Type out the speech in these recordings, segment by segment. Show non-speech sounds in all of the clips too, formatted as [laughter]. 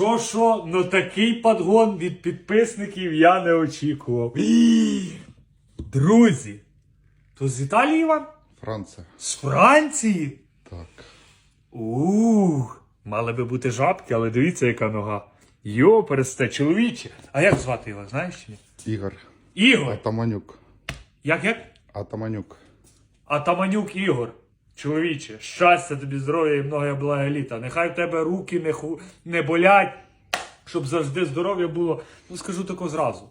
Що що, ну такий подгон від підписників я не очікував. Друзі, то з Італії вам? Франція. З Франції? Так. Ух, мали би бути жабки, але дивіться, яка нога. Йо, пересте, чоловіче. А як звати його, знаєш чи ні? Ігор. Ігор. Атаманюк. Як як? Атаманюк. Атаманюк Ігор. Чоловіче, щастя тобі, здоров'я і многое благо літа. Нехай в тебе руки не, ху... не болять, щоб завжди здоров'я було. Ну, скажу тако зразу.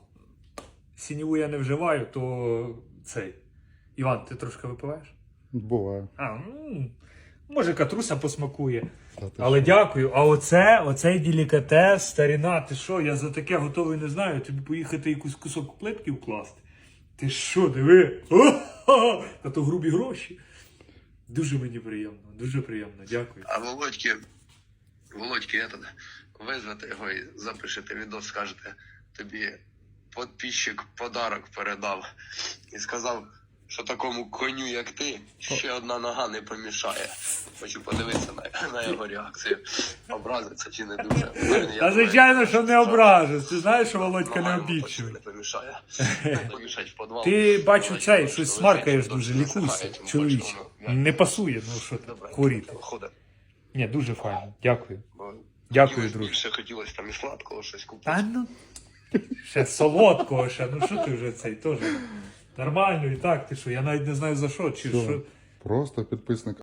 Сініву я не вживаю, то цей. Іван, ти трошки випиваєш? Буває. А, ну, може, катруся посмакує. Та Але дякую. А оце, оцей делікатес, старіна, ти що, я за таке готовий не знаю. Тобі поїхати якийсь кусок плитки вкласти. Ти що, диви? [laughs] О-ха-ха! Та то грубі гроші. Дуже мені приємно, дуже приємно, дякую. А Володьки, Володьки, этот, визвете його і запишете відос, скажете, тобі подписчик подарок передав і сказав, що такому коню, як ти, ще одна нога не помішає. Хочу подивитися на, на його реакцію. Образиться чи не дуже. [laughs] Та звичайно, що не ображусь. Ти знаєш, що Володька не обідчивий. Не помішає. [laughs] Помішать в підвал. Ти бачу Давай, цей, щось смаркаєш дуже, що лікуйся, насихає, тим чоловіче. воно, Не пасує, ну що ти, куріти. Ні, дуже файно. Дякую. Дякую, друже. Ще хотілося там і сладкого щось купити. Та ну. Ще солодкого ще. Ну що ти вже цей теж. Нормально і так, ти що, я навіть не знаю за що, чи Що? що. Просто підписник